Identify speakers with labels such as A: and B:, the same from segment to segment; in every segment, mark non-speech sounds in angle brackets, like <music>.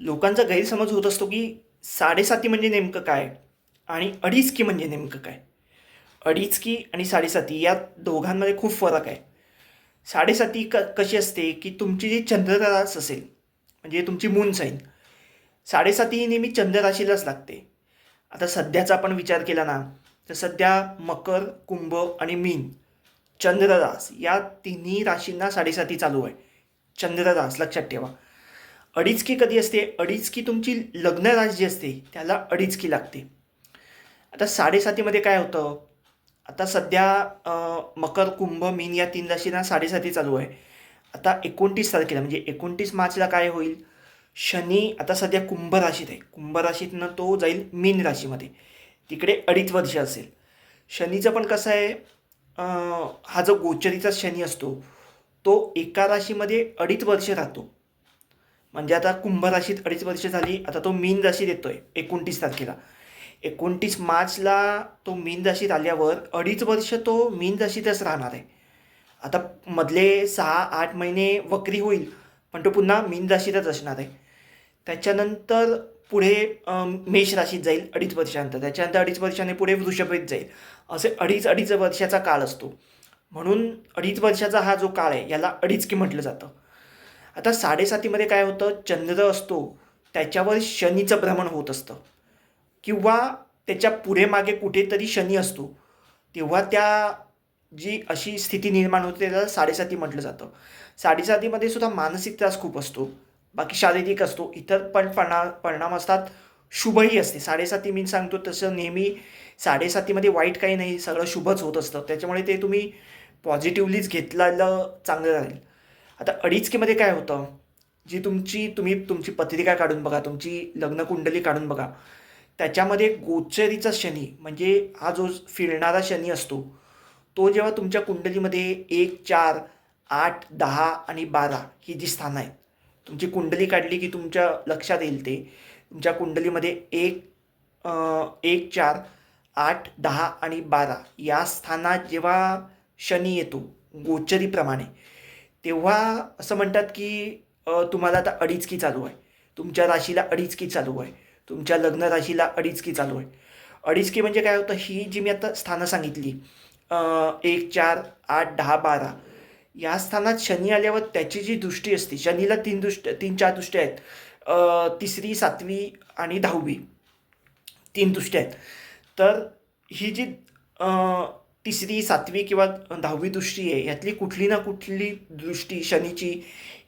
A: लोकांचा गैरसमज होत असतो की साडेसाती म्हणजे नेमकं काय आणि अडीच की म्हणजे नेमकं काय? अडीच की आणि साडेसाती या दोघांमध्ये खूप फरक आहे. साडेसाती क कशी असते की तुमची जी चंद्ररास असेल म्हणजे तुमची मून साईन साडेसाती ही नेहमी चंद्रराशीलाच लागते. आता सध्याचा आपण विचार केला ना तर सध्या मकर कुंभ आणि मीन चंद्ररास या तिन्ही राशींना साडेसाती चालू आहे. चंद्ररास लक्षात ठेवा. अडीचकी कधी असते? अडीचकी तुमची लग्नराज जी असते त्याला अडीचकी लागते. आता साडेसातीमध्ये काय होतं? आता सध्या मकर कुंभ मीन या तीन राशींना साडेसाती चालू आहे. आता एकोणतीस तारखेला म्हणजे एकोणतीस मार्चला काय होईल? शनी आता सध्या कुंभ राशीत आहे. कुंभ राशीतनं तो जाईल मीन राशीमध्ये. तिकडे अडीच वर्ष असेल. शनीचं पण कसं आहे? हा जो गोचरीचा शनी असतो तो एका राशीमध्ये अडीच वर्ष राहतो. म्हणजे आता कुंभ राशीत अडीच वर्ष झाली आता तो मीन राशीत येतोय एकोणतीस तारखेला. एकोणतीस मार्चला तो मीन राशीत आल्यावर अडीच वर्ष तो मीन राशीतच राहणार आहे. आता मधले सहा आठ महिने वक्री होईल पण तो पुन्हा मीन राशीतच असणार आहे. त्याच्यानंतर पुढे मेष राशीत जाईल अडीच वर्षानंतर. त्याच्यानंतर अडीच वर्षाने पुढे वृषभेत जाईल. असे अडीच अडीच वर्षाचा काळ असतो. म्हणून अडीच वर्षाचा हा जो काळ आहे याला अडीचकी म्हटलं जातं. आता साडेसातीमध्ये काय होतं? चंद्र असतो त्याच्यावर शनीचं भ्रमण होत असतं. किंवा त्याच्या पुढे मागे कुठेतरी शनी असतो. तेव्हा त्या जी अशी स्थिती निर्माण होते त्याला साडेसाती म्हटलं जातं. साडेसातीमध्ये सुद्धा मानसिक त्रास खूप असतो. बाकी शारीरिक असतो. इतर पण पणा परिणाम असतात. शुभही असते. साडेसाती मी सांगतो तसं नेहमी साडेसातीमध्ये वाईट काही नाही. सगळं शुभच होत असतं. त्याच्यामुळे ते तुम्ही पॉझिटिव्हलीच घेतलेलं चांगलं राहील. आता अडीचकीमध्ये काय होतं? जी तुमची तुम्ही तुमची पत्रिका काढून बघा तुमची लग्नकुंडली काढून बघा. त्याच्यामध्ये गोचरीचा शनी म्हणजे हा जो फिरणारा शनी असतो तो जेव्हा तुमच्या कुंडलीमध्ये एक चार आठ दहा आणि बारा ही जी स्थानं आहेत तुमची कुंडली काढली की तुमच्या लक्षात येईल ते तुमच्या कुंडलीमध्ये एक एक चार आठ दहा आणि बारा या स्थानात जेव्हा शनी येतो गोचरीप्रमाणे तेव्हा असं म्हणतात की तुम्हाला आता अडीचकी चालू आहे. तुमच्या राशीला अडीचकी चालू आहे. तुमच्या लग्न राशीला अडीचकी चालू आहे. अडीचकी म्हणजे काय होतं ही जी मी आता स्थानं सांगितली एक चार आठ दहा बारा या स्थानात शनी आल्यावर त्याची जी दृष्टी असते शनीला तीन दृष्ट तीन चार दृष्टी आहेत. तिसरी सातवी आणि दहावी तीन दृष्ट्या आहेत. तर ही जी तिसरी सातवी किंवा दहावी दृष्टी आहे यातली कुठली ना कुठली दृष्टी शनीची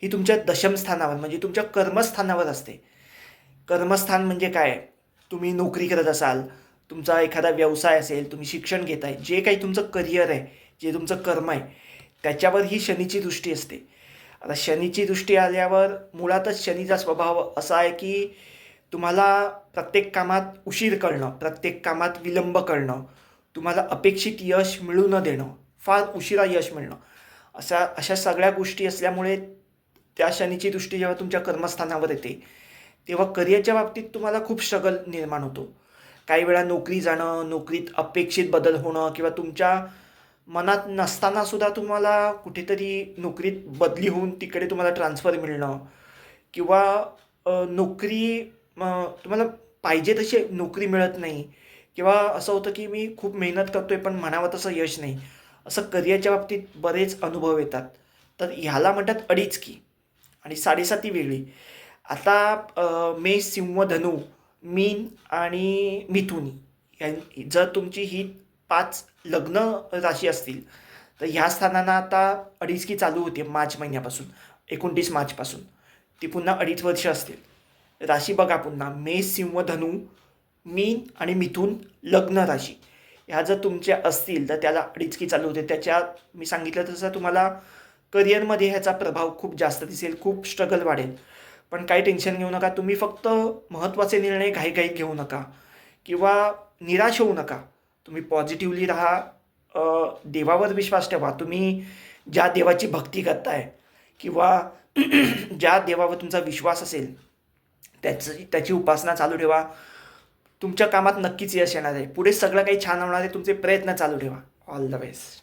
A: ही तुमच्या दशमस्थानावर म्हणजे तुमच्या कर्मस्थानावर असते. कर्मस्थान म्हणजे काय? तुम्ही नोकरी करत असाल तुमचा एखादा व्यवसाय असेल तुम्ही शिक्षण घेत आहे जे काही तुमचं करिअर आहे जे तुमचं कर्म आहे त्याच्यावर ही शनीची दृष्टी असते. आता शनीची दृष्टी आल्यावर मुळातच शनीचा स्वभाव असा आहे की तुम्हाला प्रत्येक कामात उशीर करणं प्रत्येक कामात विलंब करणं तुम्हाला अपेक्षित यश मिळू न देणं फार उशिरा यश मिळणं. अशा अशा सगळ्या गोष्टी असल्यामुळे त्या शनीची दृष्टी जेव्हा तुमच्या कर्मस्थानावर येते तेव्हा करिअरच्या बाबतीत तुम्हाला खूप स्ट्रगल निर्माण होतो. काही वेळा नोकरी जाणं नोकरीत अपेक्षित बदल होणं किंवा तुमच्या मनात नसताना सुद्धा तुम्हाला कुठेतरी नोकरीत बदली होऊन तिकडे तुम्हाला ट्रान्सफर मिळणं किंवा नोकरी तुम्हाला पाहिजे तशी नोकरी मिळत नाही. किंवा असं होतं की मी खूप मेहनत करतोय पण म्हणावं तसं यश नाही. असं करिअरच्या बाबतीत बरेच अनुभव येतात. तर ह्याला म्हणतात अडीचकी आणि साडेसाती वेगळी. आता मे मेष सिंह धनु मीन आणि मिथुनी जर तुमची ही पाच लग्न राशी असतील तर ह्या स्थानांना आता अडीचकी चालू होते मार्च महिन्यापासून एकोणतीस मार्चपासून. ती पुन्हा अडीच वर्ष असतील. राशी बघा पुन्हा. मे सिंह धनु मीन आणि मिथून लग्न राशी ह्या जर तुमच्या असतील तर त्याला अडीचकी चालू होते. त्याच्यात मी सांगितलं तसं तुम्हाला करिअरमध्ये ह्याचा प्रभाव खूप जास्त दिसेल खूप स्ट्रगल वाढेल. पण काही टेन्शन घेऊ नका. तुम्ही फक्त महत्त्वाचे निर्णय घाईघाईत घेऊ नका. किंवा निराश होऊ नका. तुम्ही पॉझिटिव्हली राहा. देवावर विश्वास ठेवा. तुम्ही ज्या देवाची भक्ती करताय किंवा <clears throat> ज्या देवावर तुमचा विश्वास असेल त्याची त्याची उपासना चालू ठेवा. तुमच्या कामात नक्कीच यश येणार आहे. पुढे सगळं काही छान होणार आहे. तुमचे प्रयत्न चालू ठेवा. All the best